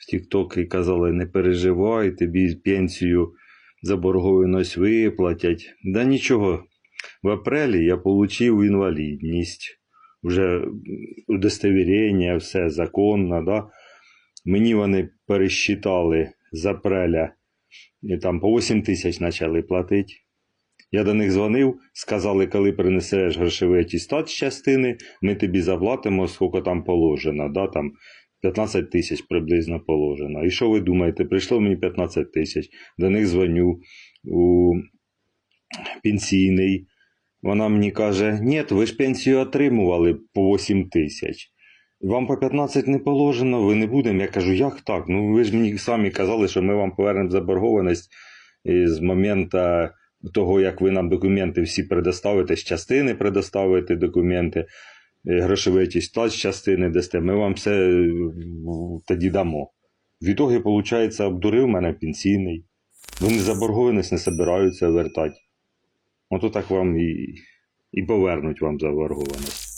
в TikTok і казали, не переживай, тобі пенсію заборгованість виплатять. Да нічого. В апрелі я отримав інвалідність. Вже удостовірення, все законно, да. Мені вони пересчитали з апреля, і там по 8 тисяч почали платити. Я до них дзвонив, сказали, коли принесеш грошовий атестат з частини, ми тобі заплатимо, скільки там положено. Да, там 15 тисяч приблизно положено. І що ви думаєте? Прийшло мені 15 тисяч. До них дзвоню у пенсійний. Вона мені каже: ні, ви ж пенсію отримували по 8 тисяч. Вам по 15 не положено, ви не будемо. Я кажу, як так? Ну ви ж мені самі казали, що ми вам повернемо заборгованість з моменту того, як ви нам документи всі предоставите, з частини предоставите документи, грошовий атестат з частини дасте, ми вам все е, тоді дамо. В ітогі, виходить, обдурив мене пенсійний. Вони заборгованість не збираються вертати. Ото так вам і, і повернуть вам заборгованість.